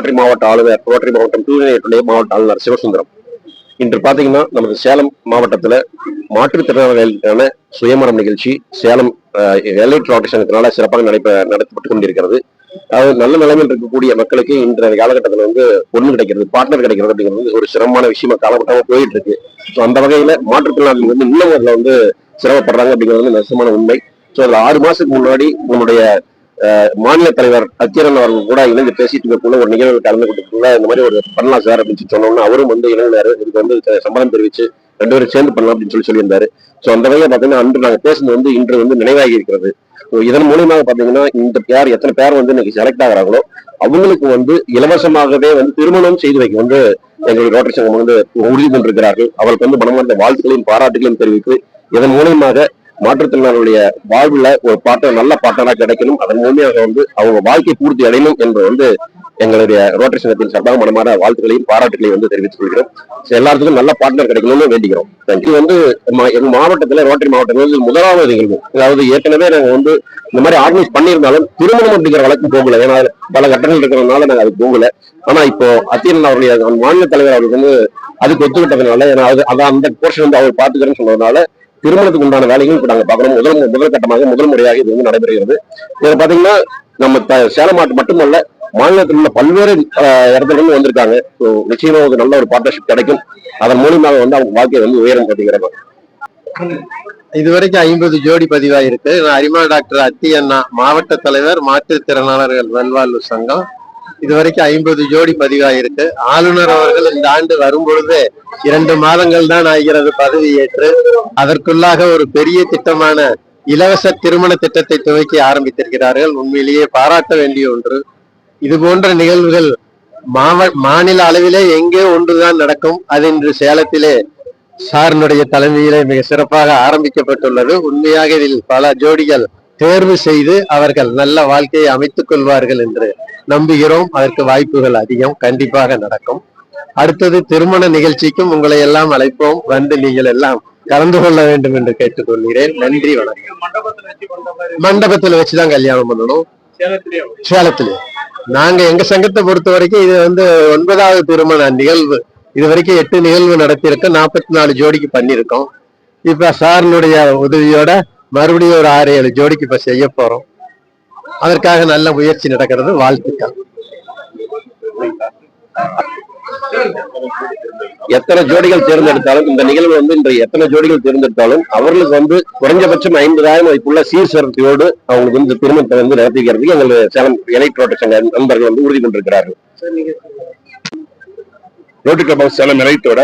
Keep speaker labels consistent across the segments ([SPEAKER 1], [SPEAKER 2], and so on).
[SPEAKER 1] Rotary மாவட்ட ஆளுநர் rotary மாவட்டம் தூய்மையுடைய மாவட்ட ஆளுநர் சிவசுந்தரம். இன்று பாத்தீங்கன்னா நமது சேலம் மாவட்டத்துல மாற்றுத்திறனாளிகளுக்கான சுயமரம் நிகழ்ச்சி சேலம் எலைட் சிறப்பாக நடைபெற நடத்தப்பட்டு கொண்டிருக்கிறது. அதாவது நல்ல நிலைமையில் இருக்கக்கூடிய மக்களுக்கு இன்றைய காலகட்டத்தில் வந்து பொண்ணு கிடைக்கிறது பார்ட்னர் கிடைக்கிறது அப்படிங்கிறது ஒரு சிரமமான விஷயமா காலகட்டமாக போயிட்டு இருக்கு ஸோ அந்த வகையில மாற்றுத்திறனாளிகள் வந்து இன்னும் அதுல வந்து சிரமப்படுறாங்க அப்படிங்கிறது வந்து நெசமான உண்மை. ஸோ அதுல ஆறு மாசத்துக்கு முன்னாடி நம்முடைய மாநில தலைவர் அத்தியரன் அவர்கள் கூட இணைந்து பேசிட்டு இருக்கக்குள்ள ஒரு நிகழ்வு கலந்து கொடுத்துருக்குள்ள இந்த மாதிரி ஒரு பண்ணலாம் சார் அப்படின்னு சொல்லி சொன்னோம்னா அவரும் வந்து இணைந்தாரு. இதுக்கு வந்து சம்பளம் தெரிவிச்சு ரெண்டு பேரும் சேர்ந்து பண்ணலாம் அப்படின்னு சொல்லி சொல்லியிருந்தாரு. ஸோ அந்த வகையில் பார்த்தீங்கன்னா அன்று நாங்கள் பேசுனது வந்து இன்று வந்து நினைவாகி இருக்கிறது. இதன் மூலியமாக பாத்தீங்கன்னா இந்த பேர் எத்தனை பேர் வந்து இன்னைக்கு செலக்ட் ஆகிறாங்களோ அவங்களுக்கு வந்து இலவசமாகவே வந்து திருமணம் செய்து வைக்க வந்து எங்களுடைய ரோட்டரி சங்கம் வந்து உறுதி கொண்டிருக்கிறார்கள். அவர்களுக்கு வந்து மனமார்ந்த வாழ்த்துக்களையும் பாராட்டுகளையும் தெரிவித்து இதன் மூலியமாக மாற்றுத்திறனாளிகளுடைய வாழ்வுல ஒரு பாட்டம் நல்ல பாட்டனா கிடைக்கணும். அதன் மூலியமாக வந்து அவங்க வாழ்க்கை பூர்த்தி அடையணும் என்று வந்து எங்களுடைய ரோட்டரி சங்கத்தின் சார்பாக மனமான வாழ்த்துக்களையும் பாராட்டுகளையும் வந்து தெரிவித்துக் கொள்கிறோம். எல்லாத்துக்கும் நல்ல பார்ட்னர் கிடைக்கணும்னு வேண்டிக்கிறோம். இது வந்து எங்க மாவட்டத்துல ரோட்டரி மாவட்டங்கள் முதலாவது நிகழ்வு அதாவது ஏற்கனவே நாங்க வந்து இந்த மாதிரி ஆர்கனைஸ் பண்ணியிருந்தாலும் திருமணம் அப்படிங்கிற வழக்கு போகல. ஏன்னா பல கட்டங்கள் இருக்கிறதுனால நாங்க அது போகல. ஆனா இப்போ அத்தியன் அவருடைய மாநில தலைவர் அவருக்கு வந்து அதுக்கு ஒத்துக்கிட்டதுனால ஏன்னா அது அதான் அந்த போர்ஷன் வந்து அவர் பாத்துக்கிறேன்னு சொன்னதுனால திருமணத்துக்கு உண்டான வேலைகள் இப்ப நாங்க பாக்குறோம் முதல் முதல் கட்டமாக முதல் முறையாக இது வந்து நடைபெறுகிறது. இதுல பாத்தீங்கன்னா நம்ம த- சேலம் மாவட்டம் மட்டுமல்ல மாநிலத்தில் உள்ள பல்வேறு அஹ், இடத்துல இருந்து வந்திருக்காங்க நிச்சயமா ஒரு நல்ல ஒரு பார்ட்னர்ஷிப் கிடைக்கும். அதன் மூலியமாக வந்து அவங்க வாழ்க்கை வந்து உயரும் அப்படிங்கிறத
[SPEAKER 2] இதுவரைக்கும் ஐம்பது ஜோடி பதிவாயிருக்கு. நான் அரிமா டாக்டர் அத்தி அண்ணா மாவட்ட தலைவர் மாற்றுத்திறனாளர்கள் நல்வாழ்வு சங்கம். இதுவரைக்கும் ஐம்பது ஜோடி பதிவாயிருக்கு. ஆளுநர் அவர்கள் இந்த ஆண்டு வரும்பொழுது இரண்டு மாதங்கள் தான் ஆகிறது பதவியேற்று அதற்குள்ளாக ஒரு பெரிய திட்டமான இலவச திருமண திட்டத்தை துவக்கி ஆரம்பித்திருக்கிறார்கள். உண்மையிலேயே பாராட்ட வேண்டிய ஒன்று. இது போன்ற நிகழ்வுகள் மாவ மாநில அளவிலே எங்கே ஒன்றுதான் நடக்கும். அது இன்று சேலத்திலே சாரனுடைய தலைமையிலே மிக சிறப்பாக ஆரம்பிக்கப்பட்டுள்ளது. உண்மையாக இதில் பல ஜோடிகள் தேர்வு செய்து அவர்கள் நல்ல வாழ்க்கையை அமைத்துக் கொள்வார்கள் என்று நம்புகிறோம். அதற்கு வாய்ப்புகள் அதிகம். கண்டிப்பாக நடக்கும். அடுத்தது திருமண நிகழ்ச்சிக்கும் உங்களை எல்லாம் அழைப்போம். வந்து நீங்கள் எல்லாம் கலந்து கொள்ள வேண்டும் என்று கேட்டுக்கொள்கிறேன். நன்றி வணக்கம். மண்டபத்துல வச்சுதான் கல்யாணம் பண்ணணும். சேலத்திலேயே நாங்க எங்க சங்கத்தை பொறுத்த வரைக்கும் இது வந்து ஒன்பதாவது திருமண நிகழ்வு. இது வரைக்கும் எட்டு நிகழ்வு நடத்தியிருக்கோம் நாற்பத்தி நாலு ஜோடிக்கு பண்ணியிருக்கோம். இப்ப சாரினுடைய உதவியோட மறுபடியும் ஒரு ஆறு ஏழு ஜோடிக்கு இப்ப செய்ய போறோம். அதற்காக நல்ல முயற்சி நடக்கிறது வாழ்த்துக்கள்.
[SPEAKER 1] எத்தனை ஜோடிகள் தேர்ந்தெடுத்தாலும் இந்த நிகழ்வு வந்து இன்று எத்தனை ஜோடிகள் தேர்ந்தெடுத்தாலும் அவர்களுக்கு வந்து குறைஞ்சபட்சம் ஐம்பதாயிரம் மதிப்புள்ள சீர்சரத்தையோடு அவங்களுக்கு வந்து திருமணத்தை வந்து நடத்தி வைக்கிறதுக்கு எங்கள் சேலம் எலைட் புரோட்டக்ஷன் நண்பர்கள் வந்து உறுதி கொண்டிருக்கிறார்கள்.
[SPEAKER 3] ரோட்டரி கிளப் ஆஃப் சேலம் இணையத்தோட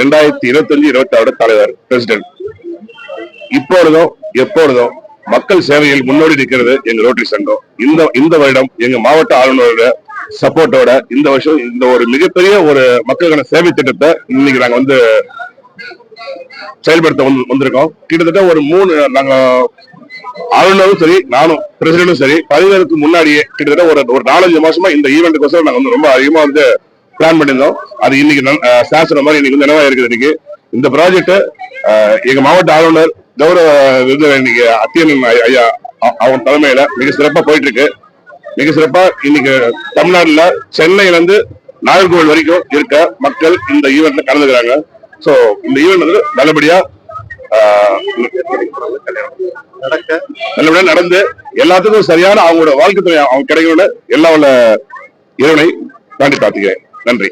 [SPEAKER 3] ரெண்டாயிரத்தி இருபத்தஞ்சு இருபத்தி ஆறு தலைவர் பிரசிடென்ட். இப்பொழுதும் எப்பொழுதும் மக்கள் சேவையில் முன்னோடி நிற்கிறது எங்க ரோட்டரி சங்கம். இந்த இந்த வருடம் எங்க மாவட்ட ஆளுநரோட சப்போர்ட்டோட இந்த வருஷம் இந்த ஒரு மிகப்பெரிய ஒரு மக்களுக்கான சேவை திட்டத்தை இன்னைக்கு நாங்க வந்து செயல்படுத்த வந்திருக்கோம். கிட்டத்தட்ட ஒரு மூணு நாங்க ஆளுநரும் சரி நானும் பிரசிடண்டும் சரி பதினேழுக்கு முன்னாடியே கிட்டத்தட்ட ஒரு ஒரு நாலஞ்சு மாசமா இந்த ஈவெண்ட்டுக்கோசரம் நாங்க வந்து ரொம்ப அதிகமா வந்து பிளான் பண்ணியிருந்தோம். அது இன்னைக்கு நன்- சார் சொன்ன மாதிரி இன்னைக்கு வந்து நினைவா இருக்குது இன்னைக்கு? இந்த ப்ராஜெக்ட் எங்க மாவட்ட ஆளுநர் கௌரவ விருது இன்னைக்கு அத்தியனன் ஐயா அவன் அவங்க தலைமையில மிக சிறப்பா போயிட்டு இருக்கு மிக சிறப்பா இன்னைக்கு தமிழ்நாடுல சென்னையில இருந்து நாகர்கோவில் வரைக்கும் இருக்க மக்கள் இந்த ஈவெண்ட்ல கலந்துக்கிறாங்க. சோ இந்த ஈவெண்ட் வந்து நல்லபடியா
[SPEAKER 2] நடக்க
[SPEAKER 3] நல்லபடியா நடந்து எல்லாத்துக்கும் சரியான அவங்களோட வாழ்க்கை துணை அவங்க கிடைக்கணும்னு எல்லா உள்ள இறைவனை தாண்டி பார்த்துக்கிறேன் நன்றி.